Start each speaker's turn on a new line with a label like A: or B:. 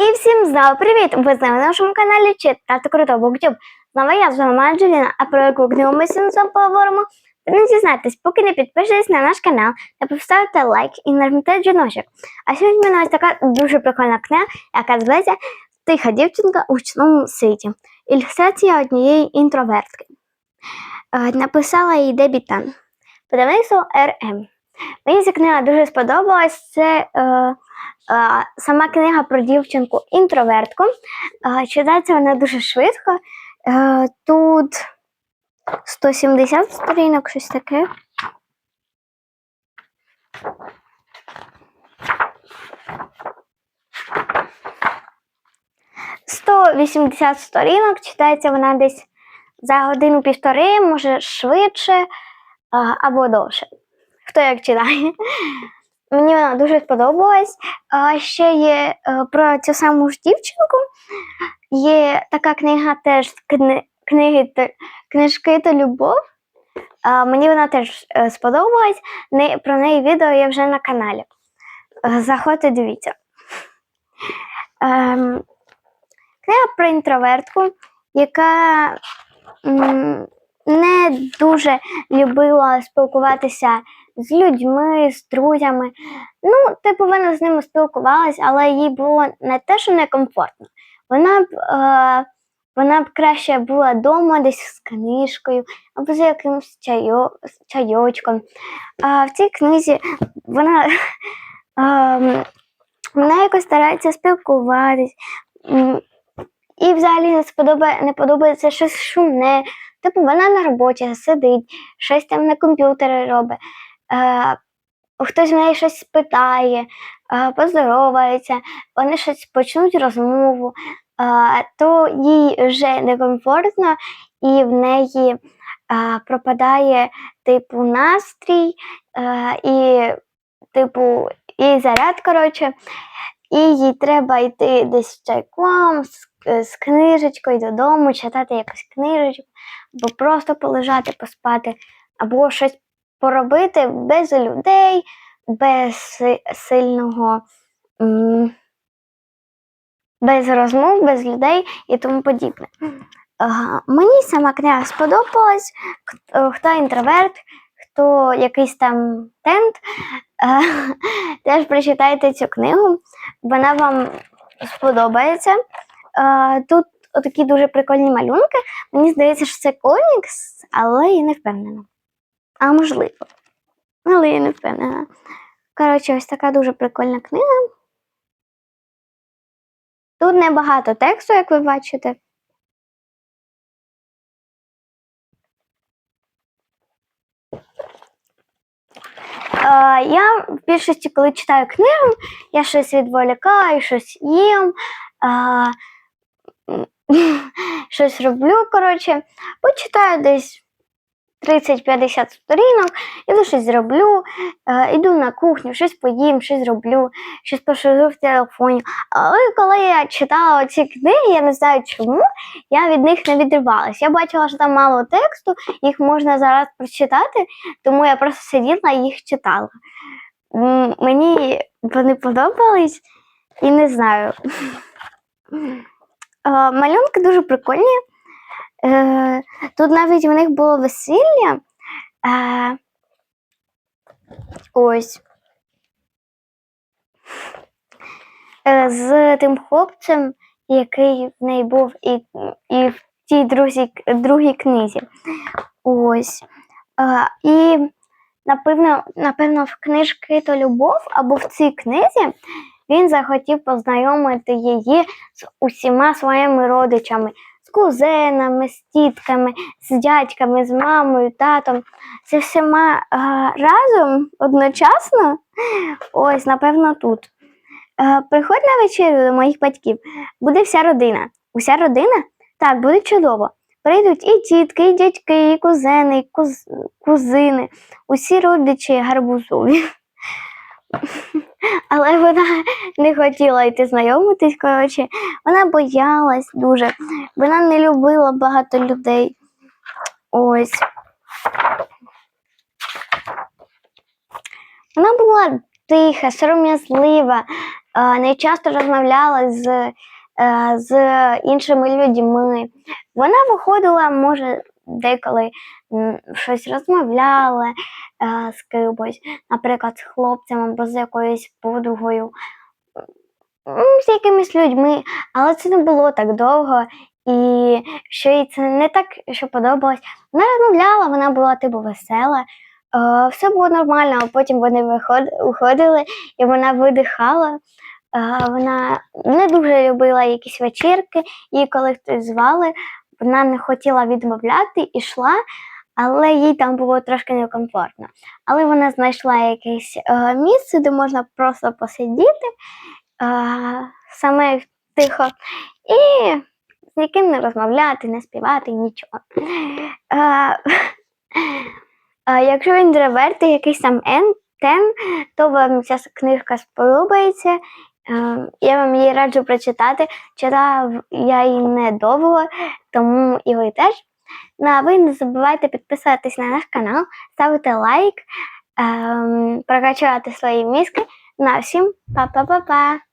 A: І всім знову привіт! Ви з нами на нашому каналі Читати Круто Буктюб. Знову я з вами Анджеліна, а про яку книгу ми сьогодні поговоримо. Та не дізнайтесь, поки не підпишетесь на наш канал та поставте лайк і нажмете дзвіночок. А сьогодні в мене ось така дуже прикольна книга, яка зветься Тиха дівчинка у гучному світі. Ілюстрація однієї інтровертки. Е, Написала її Дебі Тан. РМ. Мені ця книга дуже сподобалась. Це е, сама книга про дівчинку інтровертку. Е, читається вона дуже швидко. Е, тут 170 сторінок, щось таке. Сто вісімдесят сторінок, читається вона десь за годину-півтори, може швидше або довше. Хто як читає. Мені вона дуже сподобалась. А ще є е, про цю саму ж дівчинку. Є така книга теж кни, книги, книжки та любов. А, мені вона теж е, сподобалась. Не, про неї відео є вже на каналі. Заходьте, дивіться. Ем, книга про інтровертку, яка не дуже любила спілкуватися з людьми, з друзями. Ну, типу, вона з ними спілкувалась, але їй було не те, що некомфортно. Вона б, е, вона б краще була вдома десь з книжкою або з якимось чайо, чайочком. А в цій книзі вона, ем, вона якось старається спілкуватись. І взагалі не, сподобає, не подобається щось шумне. Типу, вона на роботі сидить, щось там на комп'ютері робить. Е, хтось в неї щось спитає, е, поздоровається, вони щось почнуть розмову, е, то їй вже некомфортно і в неї пропадає типу настрій і, типу, і заряд, коротше, і їй треба йти десь з чайком, з книжечкою додому, читати якусь книжечку, або просто полежати, поспати, або щось поробити без людей, без сильного, без розмов, без людей і тому подібне. Мені сама книга сподобалась. Е, Хто інтроверт, хто якийсь там тент, е, теж прочитайте цю книгу. Вона вам сподобається. Е, Тут такі дуже прикольні малюнки. Мені здається, що це комікс, але я не впевнена. А можливо. Але я не впевнена. Коротше, ось така дуже прикольна книга. Тут небагато тексту, як ви бачите. Я в більшості, коли читаю книгу, я щось відволікаю, щось їм, щось роблю, коротше, почитаю десь 30-50 сторінок, іду щось зроблю, е, іду на кухню, щось поїм, щось зроблю, щось пошукаю в телефоні. Але коли я читала ці книги, я не знаю чому, я від них не відривалась. Я бачила, що там мало тексту, їх можна зараз прочитати, тому я просто сиділа і їх читала. Мені вони подобались і не знаю. Е, Малюнки дуже прикольні. Е, Тут навіть у них було весілля. Е, ось. З тим хлопцем, який в неї був і, і в тій друзі, другій книзі. Ось. Е, І напевно, напевно, в книжки то любов або в цій книзі він захотів познайомити її з усіма своїми родичами, з кузенами, з тітками, з дядьками, з мамою, татом, з всіма разом одночасно. Ось, напевно, тут. Е, приходь на вечерю до моїх батьків. Буде вся родина. Уся родина? Так, буде чудово. Прийдуть і тітки, і дядьки, і кузени, і куз... кузини, усі родичі гарбузові. Але вона не хотіла йти знайомитись, коротше, вона боялась дуже, вона не любила багато людей. Ось. Вона була тиха, сором'язлива, не часто розмовляла з, е, з іншими людьми. Вона виходила, може, деколи щось розмовляла з кимось, наприклад, з хлопцем або з якоюсь подругою, з якимись людьми, але це не було так довго. І що їй це не так, що подобалось. Вона розмовляла, вона була типу весела. Е, все було нормально, а потім вони виход- уходили, і вона видихала. Е, вона не дуже любила якісь вечірки, і коли хтось звали, вона не хотіла відмовляти, ішла, але їй там було трошки некомфортно. Але вона знайшла якесь е, місце, де можна просто посидіти е, саме тихо і з ніким не розмовляти, не співати, нічого. Е, е, якщо ви інтроверт якийсь там ен, тен, то вам ця книжка сподобається. Е, Я вам її раджу прочитати. Читав я її недовго, тому і ви теж. Ну, а ви не забувайте підписуватись на наш канал, ставити лайк, ем, прокачувати свої мізки. На всім па-па-па-па!